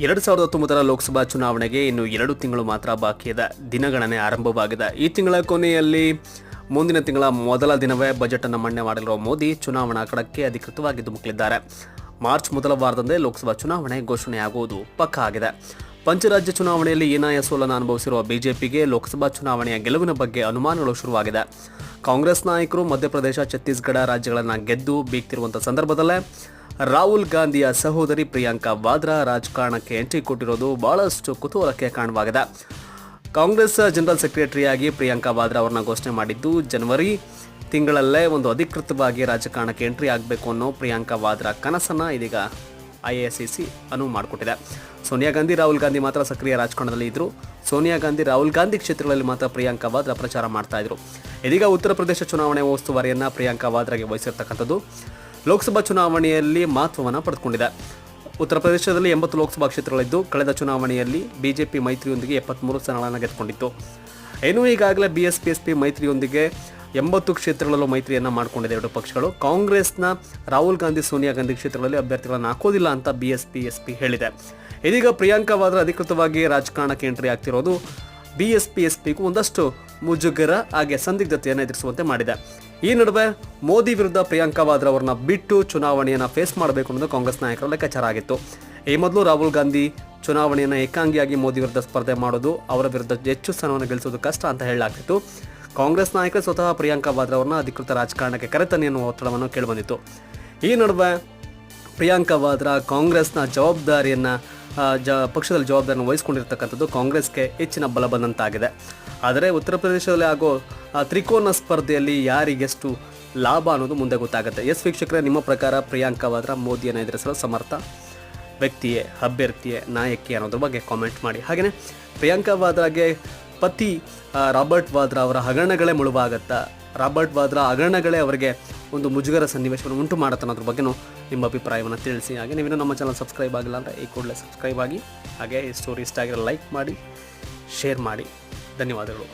ಎರಡು ಸಾವಿರದ ಹತ್ತೊಂಬತ್ತರ ಲೋಕಸಭಾ ಚುನಾವಣೆಗೆ ಇನ್ನು ಎರಡು ತಿಂಗಳು ಮಾತ್ರ ಬಾಕಿ ಇದೆ ದಿನಗಣನೆ ಆರಂಭವಾಗಿದೆ. ಈ ತಿಂಗಳ ಕೊನೆಯಲ್ಲಿ ಮುಂದಿನ ತಿಂಗಳ ಮೊದಲ ದಿನವೇ ಬಜೆಟ್ ಅನ್ನು ಮಂಡನೆ ಮಾಡಲಿರುವ ಮೋದಿ ಚುನಾವಣಾ ಕಡಕ್ಕೆ ಅಧಿಕೃತವಾಗಿ ಧುಮುಕಲಿದ್ದಾರೆ ಮಾರ್ಚ್ ಮೊದಲ ವಾರದಂದೇ ಲೋಕಸಭಾ ಚುನಾವಣೆ ಘೋಷಣೆಯಾಗುವುದು ಪಕ್ಕ ಆಗಿದೆ. ಪಂಚರಾಜ್ಯ ಚುನಾವಣೆಯಲ್ಲಿ ಹೀನಾಯ ಸೋಲನ್ನು ಅನುಭವಿಸಿರುವ ಬಿಜೆಪಿಗೆ ಲೋಕಸಭಾ ಚುನಾವಣೆಯ ಗೆಲುವಿನ ಬಗ್ಗೆ ಅನುಮಾನಗಳು ಶುರುವಾಗಿದೆ. ಕಾಂಗ್ರೆಸ್ ನಾಯಕರು ಮಧ್ಯಪ್ರದೇಶ, ಛತ್ತೀಸ್ಗಢ ರಾಜ್ಯಗಳನ್ನು ಗೆದ್ದು ಬೀಗ್ತಿರುವಂಥ ಸಂದರ್ಭದಲ್ಲೇ ರಾಹುಲ್ ಗಾಂಧಿಯ ಸಹೋದರಿ ಪ್ರಿಯಾಂಕಾ ವಾದ್ರಾ ರಾಜಕಾರಣಕ್ಕೆ ಎಂಟ್ರಿ ಕೊಟ್ಟಿರೋದು ಬಹಳಷ್ಟು ಕುತೂಹಲಕ್ಕೆ ಕಾರಣವಾಗಿದೆ. ಕಾಂಗ್ರೆಸ್ ಜನರಲ್ ಸೆಕ್ರೆಟರಿಯಾಗಿ ಪ್ರಿಯಾಂಕಾ ವಾದ್ರಾ ಅವರನ್ನ ಘೋಷಣೆ ಮಾಡಿದ್ದು ಜನವರಿ ತಿಂಗಳಲ್ಲೇ ಒಂದು ಅಧಿಕೃತವಾಗಿ ರಾಜಕಾರಣಕ್ಕೆ ಎಂಟ್ರಿ ಆಗಬೇಕು ಅನ್ನೋ ಪ್ರಿಯಾಂಕಾ ವಾದ್ರಾ ಕನಸನ್ನು ಇದೀಗ ಐ ಎ ಸಿ ಸಿ ಅನುವು ಮಾಡಿಕೊಟ್ಟಿದೆ. ಸೋನಿಯಾ ಗಾಂಧಿ, ರಾಹುಲ್ ಗಾಂಧಿ ಮಾತ್ರ ಸಕ್ರಿಯ ರಾಜಕಾರಣದಲ್ಲಿ ಇದ್ದರು ಸೋನಿಯಾ ಗಾಂಧಿ, ರಾಹುಲ್ ಗಾಂಧಿ ಕ್ಷೇತ್ರಗಳಲ್ಲಿ ಮಾತ್ರ ಪ್ರಿಯಾಂಕಾ ವಾದ್ರಾ ಪ್ರಚಾರ ಮಾಡ್ತಾ ಇದ್ರು. ಇದೀಗ ಉತ್ತರ ಪ್ರದೇಶ ಚುನಾವಣೆ ಉಸ್ತುವಾರಿಯನ್ನು ಪ್ರಿಯಾಂಕಾ ವಾದ್ರಾಗೆ ವಹಿಸಿರ್ತಕ್ಕಂಥದ್ದು. ಲೋಕಸಭಾ ಚುನಾವಣೆಯಲ್ಲಿ ಮಹತ್ವವನ್ನು ಪಡೆದುಕೊಂಡಿದೆ. ಉತ್ತರ ಪ್ರದೇಶದಲ್ಲಿ ಎಂಬತ್ತು ಲೋಕಸಭಾ ಕ್ಷೇತ್ರಗಳಿದ್ದು, ಕಳೆದ ಚುನಾವಣೆಯಲ್ಲಿ ಬಿಜೆಪಿ ಮೈತ್ರಿಯೊಂದಿಗೆ ಎಪ್ಪತ್ತ್ಮೂರು ಸ್ಥಾನಗಳನ್ನು ಗೆದ್ದುಕೊಂಡಿತ್ತು. ಇನ್ನು ಈಗಾಗಲೇ B S P S P ಮೈತ್ರಿಯೊಂದಿಗೆ ಎಂಬತ್ತು ಕ್ಷೇತ್ರಗಳಲ್ಲೂ ಮೈತ್ರಿಯನ್ನು ಮಾಡಿಕೊಂಡಿದೆ ಎರಡು ಪಕ್ಷಗಳು. ಕಾಂಗ್ರೆಸ್ನ ರಾಹುಲ್ ಗಾಂಧಿ, ಸೋನಿಯಾ ಗಾಂಧಿ ಕ್ಷೇತ್ರಗಳಲ್ಲಿ ಅಭ್ಯರ್ಥಿಗಳನ್ನು ಹಾಕೋದಿಲ್ಲ ಅಂತ B S P S P ಹೇಳಿದೆ. ಇದೀಗ ಪ್ರಿಯಾಂಕಾ ವಾದ್ರಾ ಅಧಿಕೃತವಾಗಿ ರಾಜಕಾರಣಕ್ಕೆ ಎಂಟ್ರಿ ಆಗ್ತಿರೋದು. ಬಿ ಎಸ್ ಪಿ ಎಸ್ ಪಿಗೂ ಒಂದಷ್ಟು ಮುಜುಗರ ಹಾಗೆ ಸಂದಿಗ್ಧತೆಯನ್ನು ಎದುರಿಸುವಂತೆ ಮಾಡಿದೆ. ಈ ನಡುವೆ ಮೋದಿ ವಿರುದ್ಧ ಪ್ರಿಯಾಂಕಾ ವಾದ್ರಾ ಅವರನ್ನ ಬಿಟ್ಟು ಚುನಾವಣೆಯನ್ನು ಫೇಸ್ ಮಾಡಬೇಕು ಅನ್ನೋದು ಕಾಂಗ್ರೆಸ್ ನಾಯಕರ ಲೆಕ್ಕಾಚಾರ ಆಗಿತ್ತು. ಈ ಮೊದಲು ರಾಹುಲ್ ಗಾಂಧಿ ಚುನಾವಣೆಯನ್ನು ಏಕಾಂಗಿಯಾಗಿ ಮೋದಿ ವಿರುದ್ಧ ಸ್ಪರ್ಧೆ ಮಾಡೋದು ಅವರ ವಿರುದ್ಧ ಹೆಚ್ಚು ಸ್ಥಾನವನ್ನು ಗೆಲ್ಲಿಸೋದು ಕಷ್ಟ ಅಂತ ಹೇಳಲಾಗ್ತಿತ್ತು. ಕಾಂಗ್ರೆಸ್ ನಾಯಕರು ಸ್ವತಃ ಪ್ರಿಯಾಂಕಾ ವಾದ್ರಾ ಅವರನ್ನ ಅಧಿಕೃತ ರಾಜಕಾರಣಕ್ಕೆ ಕರೆತನಿ ಎನ್ನುವ ಒತ್ತಡವನ್ನು ಕೇಳಿಬಂದಿತ್ತು. ಈ ನಡುವೆ ಪ್ರಿಯಾಂಕಾ ವಾದ್ರಾ ಕಾಂಗ್ರೆಸ್ನ ಜವಾಬ್ದಾರಿಯನ್ನು ಜ, ಪಕ್ಷದಲ್ಲಿ ಜವಾಬ್ದಾರಿಯನ್ನು ವಹಿಸ್ಕೊಂಡಿರ್ತಕ್ಕಂಥದ್ದು ಕಾಂಗ್ರೆಸ್ಗೆ ಹೆಚ್ಚಿನ ಬಲ ಬಂದಂತಾಗಿದೆ. ಆದರೆ ಉತ್ತರ ಪ್ರದೇಶದಲ್ಲಿ ಆಗೋ ತ್ರಿಕೋನ ಸ್ಪರ್ಧೆಯಲ್ಲಿ ಯಾರಿಗೆಷ್ಟು ಲಾಭ ಅನ್ನೋದು ಮುಂದೆ ಗೊತ್ತಾಗುತ್ತೆ. ಎಸ್ ವೀಕ್ಷಕರೇ, ನಿಮ್ಮ ಪ್ರಕಾರ ಪ್ರಿಯಾಂಕಾ ವಾದ್ರಾ ಮೋದಿಯನ್ನು ಎದುರಿಸಲು ಸಮರ್ಥ ವ್ಯಕ್ತಿಯೇ, ಅಭ್ಯರ್ಥಿಯೇ ನಾಯಕಿ ಅನ್ನೋದ್ರ ಬಗ್ಗೆ ಕಾಮೆಂಟ್ ಮಾಡಿ. ಹಾಗೆಯೇ ಪ್ರಿಯಾಂಕಾ ವಾದ್ರಾಗೆ ಪತಿ ರಾಬರ್ಟ್ ವಾದ್ರಾ ಅವರ ಹಗರಣಗಳೇ ಮುಳುವಾಗತ್ತಾ, ರಾಬರ್ಟ್ ವಾದ್ರಾ ಹಗರಣಗಳೇ ಅವರಿಗೆ ಒಂದು ಮುಜುಗರ ಸನ್ನಿವೇಶವನ್ನು ಉಂಟು ಮಾಡುತ್ತೆ ಅನ್ನೋದ್ರ ಬಗ್ಗೆ ನಿಮ್ಮ ಅಭಿಪ್ರಾಯವನ್ನು ತಿಳಿಸಿ. ಹಾಗೆ ನೀವಿನ್ನೂ ನಮ್ಮ ಚಾನಲ್ ಸಬ್ಸ್ಕ್ರೈಬ್ ಆಗಿಲ್ಲ ಅಂದರೆ ಈ ಕೂಡಲೇ ಸಬ್ಸ್ಕ್ರೈಬ್ ಆಗಿ, ಹಾಗೆ ಈ ಸ್ಟೋರಿ ಇಷ್ಟ ಆಗಿರೋ ಲೈಕ್ ಮಾಡಿ ಶೇರ್ ಮಾಡಿ. ಧನ್ಯವಾದಗಳು.